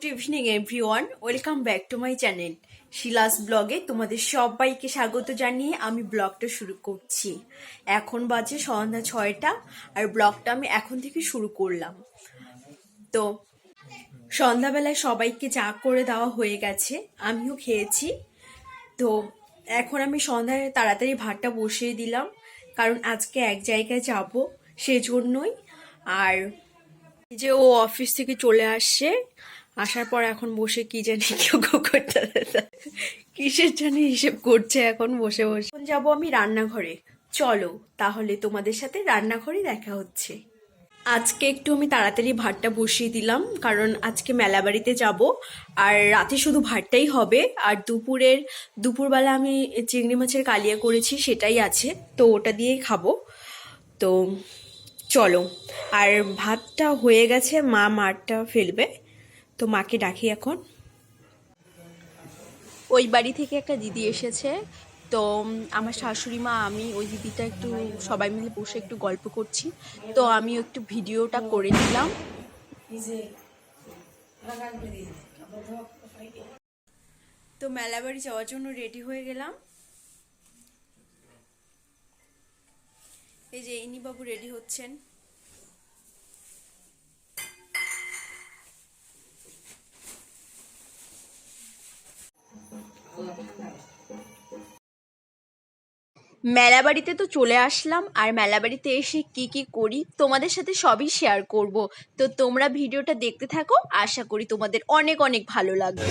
Good evening, everyone. Welcome back to my channel. Shilas ব্লগে তোমাদের সবাইকে স্বাগত জানিয়ে আমি ব্লগটা শুরু করছি। এখন বাজে সন্ধ্যা ছয়টা আর ব্লগটা আমি এখন থেকে শুরু করলাম। তো, সন্ধ্যাবেলায় সবাইকে চা করে দেওয়া হয়ে গেছে, আমিও খেয়েছি। তো, এখন আমি সন্ধ্যায় তাড়াতাড়ি ভাতটা বসিয়ে দিলাম, কারণ আজকে এক জায়গায় যাব সেজন্যই। আর যে ও অফিস থেকে চলে আসছে আসার পর এখন বসে কি জানি কেউ করতে কিসের জানি হিসেব করছে এখন বসে বসে। এখন যাব আমি রান্নাঘরে। চলো, তাহলে তোমাদের সাথে রান্নাঘরে দেখা হচ্ছে। আজকে একটু আমি তাড়াতাড়ি ভাতটা বসিয়ে দিলাম, কারণ আজকে মেলাবাড়িতে যাব, আর রাতে শুধু ভাতটাই হবে, আর দুপুরের, দুপুরবেলা আমি চিংড়ি মাছের কালিয়া করেছি, সেটাই আছে, তো ওটা দিয়েই খাব। তো চলো, আর ভাতটা হয়ে গেছে, মা মারটা ফেলবে। তো মাকে ডাকি এখন। ওই বাড়ি থেকে একটা দিদি এসেছে। তো আমার শাশুড়ি মা, আমি ওই দিদিটা একটু সবাই মিলে বসে একটু গল্প করছি। তো আমি একটু ভিডিওটা করে নিলাম। তো মেলা বাড়ি যাওয়ার জন্য রেডি হয়ে গেলাম। এই যে ইনি বাবু রেডি হচ্ছেন। মেলাবাড়িতে তো চলে আসলাম, আর মেলা বাড়িতে এসে কি কি করি তোমাদের সাথে সবই শেয়ার করব। তো তোমরা ভিডিওটা দেখতে থাকো, আশা করি তোমাদের অনেক অনেক ভালো লাগবে।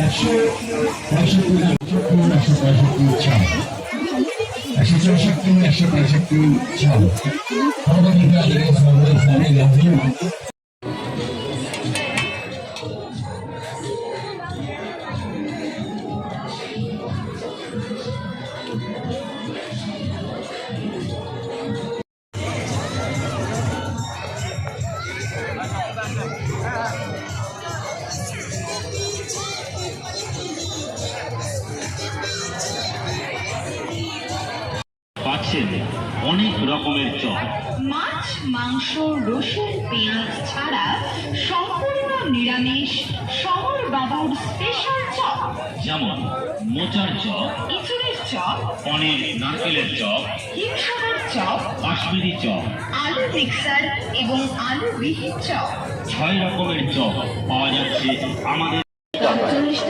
একশো পঁয়ষট্টি একশো পঁয়ষট্টি চাল একশো চৌষট্টি একশো রকমের চপ। মাছ মাংস রসুন পেঁয়াজ ছাড়া সম্পূর্ণ নিরামিষ শহর বাবুর স্পেশাল চপ। যেমন মোচার চপ ইঁচুড়ের চপ পনির নারকেলের chop Himsagar chop Kashmiri chop আলু মিক্সার এবং আলু বিহীন চপ। ছয় রকমের চপ পাওয়া যাচ্ছে আমাদের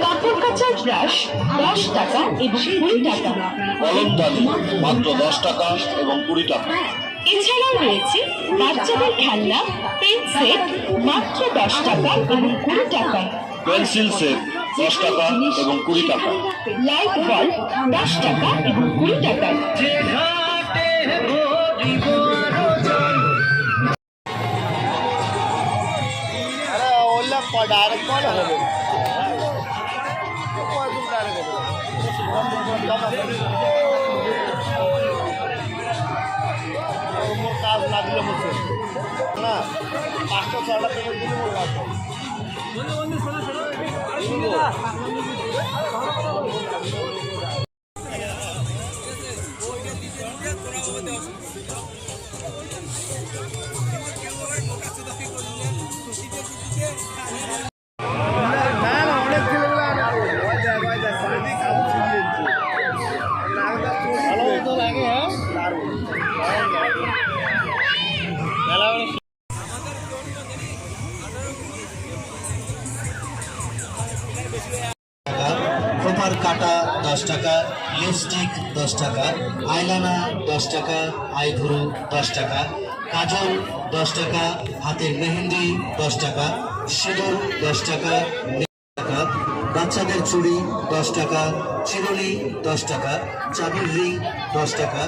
কাপড় কাচার দশ টাকা এবং কুড়ি টাকা কলমদানি মাত্র দশ টাকা এবং কুড়ি টাকা এছাড়াও রয়েছে বাচ্চাদের খেলনা পেন সেট মাত্র দশ টাকা এবং কুড়ি টাকা পেন্সিল সেট দশ টাকা এবং কুড়ি টাকা লাইট বল দশ টাকা এবং কুড়ি টাকা কাজ না দিলে বলছে না পাঁচটা ছটা পেমেন্ট দিলে ভালো প্রপার কাটা দশ টাকা লিপস্টিক দশ টাকা আইলানা দশ টাকা আইভুরু দশ টাকা কাজল দশ টাকা হাতের মেহেন্দি দশ টাকা সিঁদুর দশ টাকা টাকা বাচ্চাদের চুড়ি দশ টাকা চিরুনি দশ টাকা চাবির রিং দশ টাকা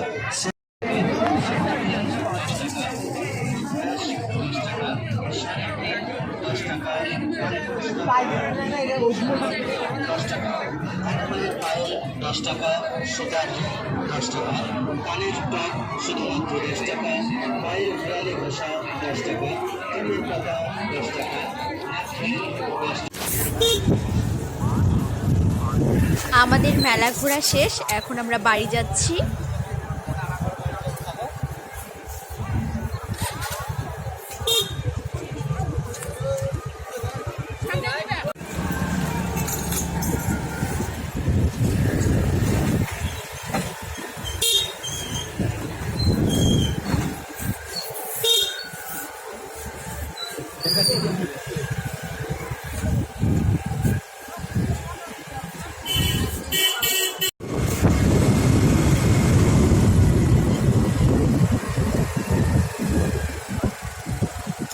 দশ টাকা সুতার দশ টাকা কানের টপ শুধুমাত্র দশ টাকা, পায়ের ফেয়ারে ঘষা দশ টাকা চুলের পাতা দশ টাকা। আমাদের মেলা ঘোরা শেষ, এখন আমরা বাড়ি যাচ্ছি।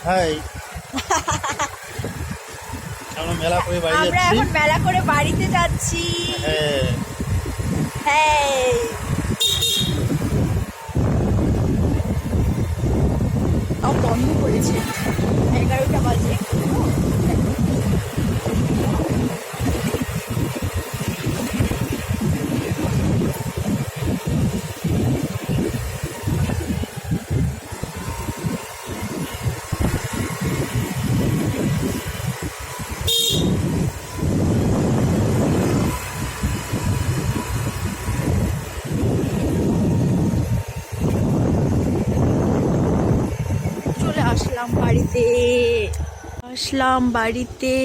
হাই। আমরা মেলা করে বাড়ি আমরা এখন মেলা করে বাড়িতে যাচ্ছি। হ্যাঁ। তাও বন্ধ করেছে। এগারোটা বাজে চলে আসলাম বাড়িতে। আসলাম বাড়িতে।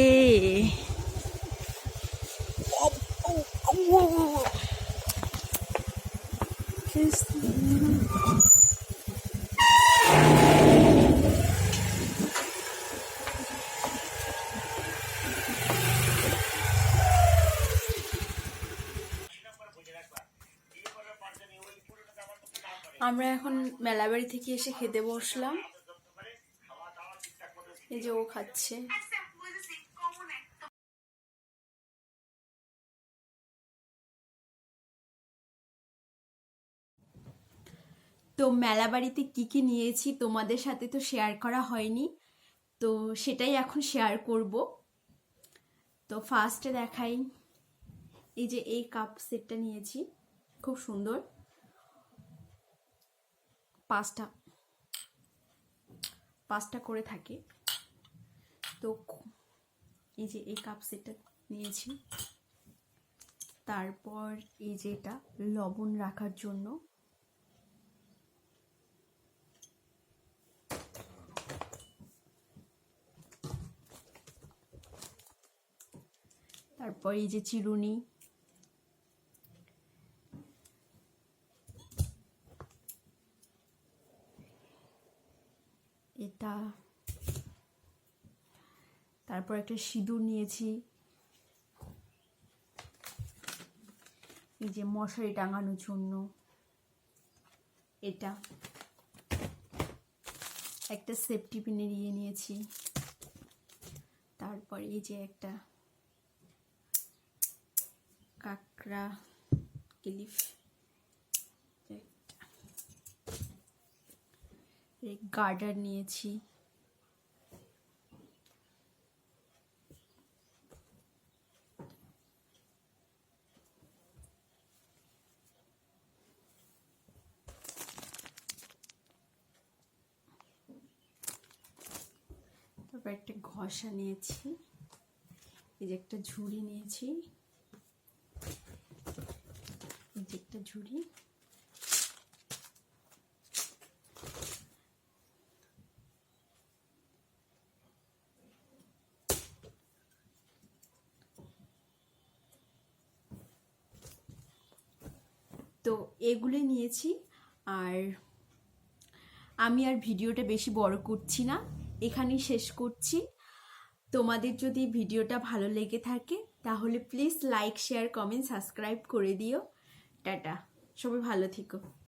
আমরা এখন মেলাবাড়ি থেকে এসে খেতে বসলাম। এই যে ও খাচ্ছে। তো মেলা বাড়িতে কী কী নিয়েছি তোমাদের সাথে তো শেয়ার করা হয়নি। তো সেটাই এখন শেয়ার করব। তো ফার্স্টে দেখাই। এই যে এই কাপ সেটটা নিয়েছি। খুব সুন্দর। পাঁচটা। পাঁচটা করে থাকে। তো এই যে এই কাপ সেটটা নিয়েছি। তারপর এই যে এটা লবণ রাখার জন্য। তারপর এই যে চিরুনি। এটা তারপর একটা সিঁদুর নিয়েছি। এই যে মশারি টাঙানোর জন্য। এটা। একটা সেফটি পিনের ইয়ে নিয়েছি। তারপর এই যে একটা কাঁকড়া এই গার্ডার নিয়েছি। একটা ঘষা নিয়েছি। এই যে একটা ঝুড়ি নিয়েছি। এই যে একটা ঝুড়ি। তো এগুলো নিয়েছি, আর আমি আর ভিডিওটা বেশি বড় করছি না। এখানেই শেষ করছি। তোমাদের যদি ভিডিওটা ভালো লেগে থাকে, তাহলে please like share comment subscribe করে দিও। টাটা। সবাই ভালো থেকো।